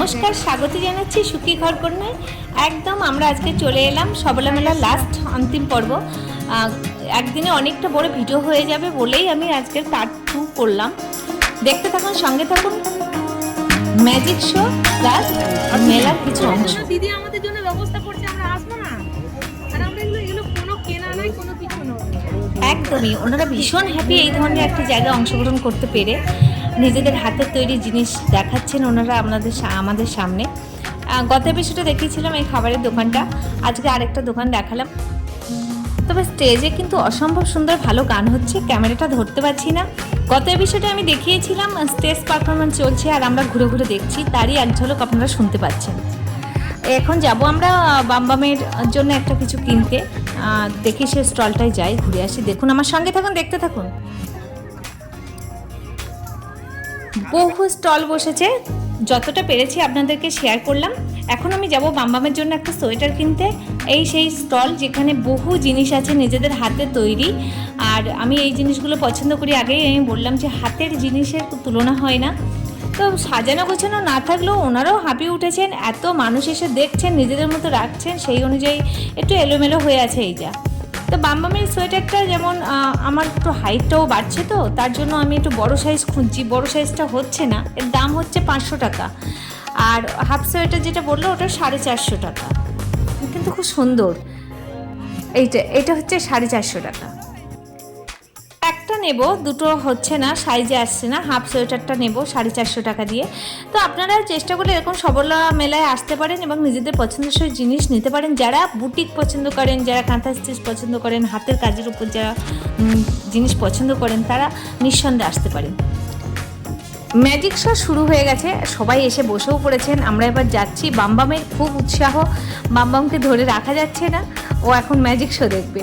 নমস্কার স্বাগত জানাচ্ছি সুখী ঘর কন্যায়। একদম আমরা আজকে চলে এলাম সবলা মেলার লাস্ট অন্তিম পর্ব। একদিনে অনেকটা বড় ভিডিও হয়ে যাবে বলেই আমি আজকে পার্ট টু করলাম। দেখতে থাকুন সঙ্গে থাকুন। ম্যাজিক শো প্লাস মেলার কিছু অংশ। দিদি আমাদের জন্য ব্যবস্থা করছে আমরা আসব না। আর আমরা এগুলো এগুলো কোনো কেনা নাই কোনো কিছু নয়। একদমই ওনারা ভীষণ হ্যাপি এই ধরনের একটা জায়গায় অংশগ্রহণ করতে পেরে। নিজেদের হাতের তৈরি জিনিস দেখাচ্ছেন ওনারা আপনাদের আমাদের সামনে। গত এপিসোডে দেখিয়েছিলাম এই খাবারের দোকানটা। আজকে আরেকটা দোকান দেখালাম। তবে স্টেজে কিন্তু অসম্ভব সুন্দর ভালো গান হচ্ছে, ক্যামেরাটা ধরতে পারছি না। গত এপিসোডে আমি দেখিয়েছিলাম স্টেজ পারফরমেন্স চলছে আর আমরা ঘুরে ঘুরে দেখছি, তারই এক ঝলক আপনারা শুনতে পাচ্ছেন। এখন যাব আমরা বামবামের জন্য একটা কিছু কিনতে। দেখি সে স্টলটায় যাই, ঘুরে আসি। দেখুন আমার সঙ্গে থাকুন, দেখতে থাকুন। বহু স্টল বসেছে। যতটা পেরেছি আপনাদেরকে শেয়ার করলাম। এখন আমি যাব বামবামের জন্য একটা সোয়েটার কিনতে। এই সেই স্টল যেখানে বহু জিনিস আছে নিজেদের হাতে তৈরি। আর আমি এই জিনিসগুলো পছন্দ করি। আগেই আমি বললাম যে হাতের জিনিসের তুলনা হয় না। তো সাজানো গোছানো না থাকলেও ওনারাও হাঁপিয়ে উঠেছেন। এত মানুষ এসে দেখছেন, নিজেদের মতো রাখছেন। সেই অনুযায়ী একটু এলোমেলো হয়ে আছে এই যা তো বামবামের সোয়েটারটা যেমন আমার একটু হাইটটাও বাড়ছে তো, তার জন্য আমি একটু বড় সাইজ খুঁজছি। বড় সাইজটা হচ্ছে না, এর দাম হচ্ছে পাঁচশো টাকা। আর হাফ সোয়েটার যেটা বলল, ওটা সাড়ে চারশো টাকা। কিন্তু খুব সুন্দর। এইটা, এটা হচ্ছে সাড়ে চারশো টাকা। নেব, দুটো হচ্ছে না সাইজে আসছে না হাফ সোয়েটারটা নেব, সাড়ে চারশো টাকা দিয়ে। তো আপনারা চেষ্টা করে এরকম সবলা মেলায় আসতে পারেন এবং নিজেদের পছন্দসই জিনিস নিতে পারেন। যারা বুটিক পছন্দ করেন, যারা কাঁথা স্টিচ পছন্দ করেন, হাতের কাজের উপর যারা জিনিস পছন্দ করেন, তারা নিঃসন্দেহে আসতে পারেন। ম্যাজিক শো শুরু হয়ে গেছে, সবাই এসে বসেও পড়েছেন। আমরা এবার যাচ্ছি বামবামের, খুব উৎসাহ, বামবামকে ধরে রাখা যাচ্ছে না। ও এখন ম্যাজিক শো দেখবে।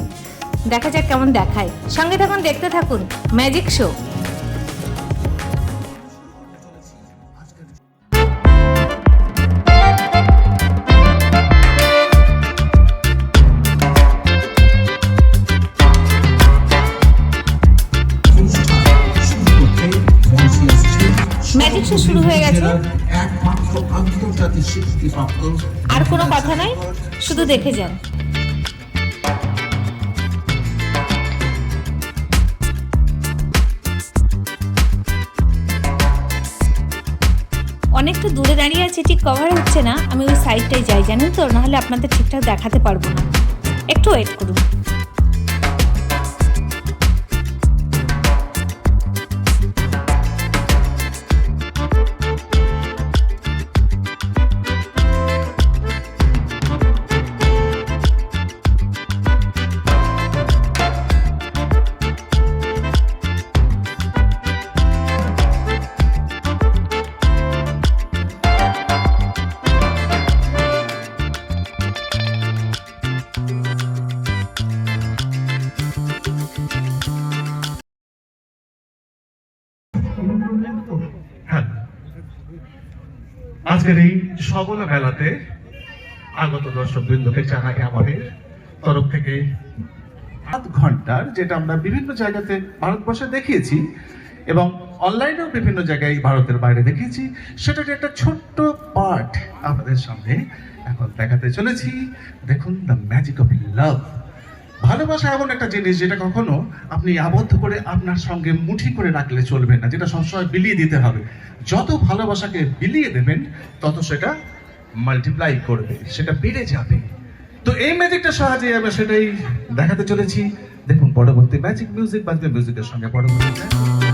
দেখা যাক কেমন দেখায়। সঙ্গে থাকুন দেখতে থাকুন। ম্যাজিক শো ম্যাজিক শো শুরু হয়ে গেছে। আর কোনো কথা নাই? শুধু দেখে যান। অনেকটা দূরে দাঁড়িয়ে আছে, ঠিক কভার হচ্ছে না। আমি ওই সাইডটাই যাই, জানেন তো? নাহলে আপনাদের ঠিকঠাক দেখাতে পারব না। একটু ওয়েট করুন। হ্যাঁ। আজকের এই সবলা মেলাতে আগত দর্শক বৃন্দকে জানাই আমাদের তরফ থেকে আধ ঘণ্টার, যেটা আমরা বিভিন্ন জায়গাতে ভারতবর্ষে দেখিয়েছি এবং অনলাইনেও বিভিন্ন জায়গায় ভারতের বাইরে দেখেছি সেটার একটা ছোট্ট পার্ট আপনাদের সামনে এখন দেখাতে চলেছি। দেখুন দ্য ম্যাজিক অফ লাভ ভালোবাসা এমন একটা জিনিস যেটা কখনো আপনি আবদ্ধ করে আপনার সঙ্গে মুঠি করে রাখলে চলবে না, যেটা সবসময় বিলিয়ে দিতে হবে। যত ভালোবাসাকে বিলিয়ে দেবেন, তত সেটা মাল্টিপ্লাই করবে, সেটা বেড়ে যাবে। তো এই ম্যাজিকটা সাহায্যে আমি সেটাই দেখাতে চলেছি। দেখুন, পরবর্তী ম্যাজিক মিউজিক বাজবে মিউজিকের সঙ্গে পরবর্তী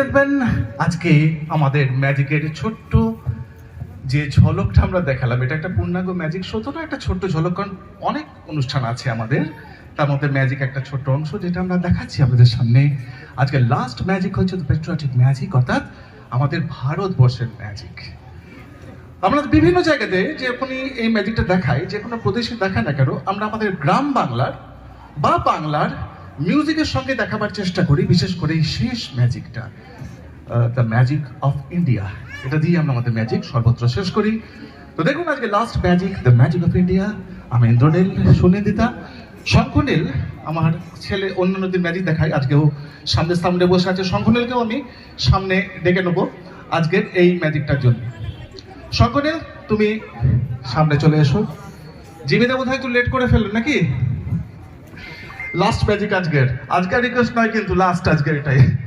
দেখবেন, আজকে আমাদের ম্যাজিকের ছোট্ট যে ঝলকটা আমরা দেখালাম, এটা একটা পূর্ণাঙ্গ ম্যাজিক শো তো না, একটা ছোট্ট ঝলক, কারণ অনেক অনুষ্ঠান আছে আমাদের। তার মধ্যে ম্যাজিক একটা ছোট্ট অংশ যেটা আমরা দেখাচ্ছি আপনাদের সামনে। আজকে লাস্ট ম্যাজিক হচ্ছে পেট্রিয়টিক ম্যাজিক, অর্থাৎ আমাদের ভারতবর্ষের ম্যাজিক। আমরা বিভিন্ন জায়গাতে যে আপনি এই ম্যাজিকটা দেখাই যে কোনো প্রদেশে দেখায় না কেন, আমরা আমাদের গ্রাম বাংলার বা বাংলার মিউজিকের সঙ্গে দেখাবার চেষ্টা করি, বিশেষ করে এই শেষ ম্যাজিকটা দ্য ম্যাজিক অফ ইন্ডিয়া এটা দিয়ে আমরা আমাদের ম্যাজিক সর্বত্র শেষ করি। তো দেখুন আজকে last magic the magic of India আমি ইন্দ্রনীল সুনিন্দিতা শঙ্খনীল, আমার ছেলে অন্য নদীর ম্যাজিক দেখাই আজকেও সামনে সামনে বসে আছে। শঙ্খনীলকেও আমি সামনে ডেকে নেব আজকের এই ম্যাজিকটার জন্য। শঙ্করের তুমি সামনে চলে এসো। জিমিদা বোধ হয় একটু লেট করে ফেললেন নাকি? লাস্ট ম্যাজিক আজকের। আজকের রিকোয়েস্ট নয় কিন্তু লাস্ট আজকের এটাই।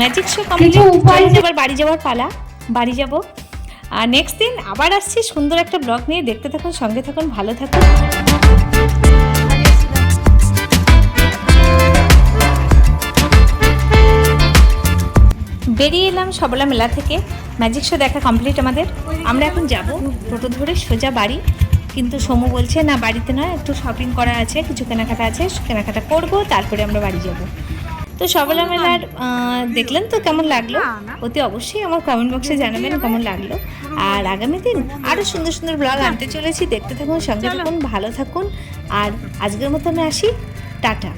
ম্যাজিক শো কমপ্লিট এবার বাড়ি যাওয়ার পালা বাড়ি যাব। আর নেক্সট দিন আবার আসছি সুন্দর একটা ব্লগ নিয়ে। দেখতে থাকুন সঙ্গে থাকুন ভালো থাকুন। বেরিয়ে এলাম সবলা মেলা থেকে। ম্যাজিক শো দেখা কমপ্লিট আমাদের। আমরা এখন যাব টোটো ধরে সোজা বাড়ি। কিন্তু সমু বলছে না বাড়িতে নয় একটু শপিং করা আছে কিছু কেনাকাটা আছে কেনাকাটা করব তারপরে আমরা বাড়ি যাব। তো আহ, দেখলেন তো কেমন লাগল? অতি অবশ্যই আমার কমেন্ট বক্সে জানাবেন কেমন লাগল। আর আগামী দিন আরও সুন্দর সুন্দর ব্লগ আনতে চলেছি। দেখতে থাকুন সঙ্গে থাকুন ভালো থাকুন। আর আজকের মতো আমি আসি। টাটা।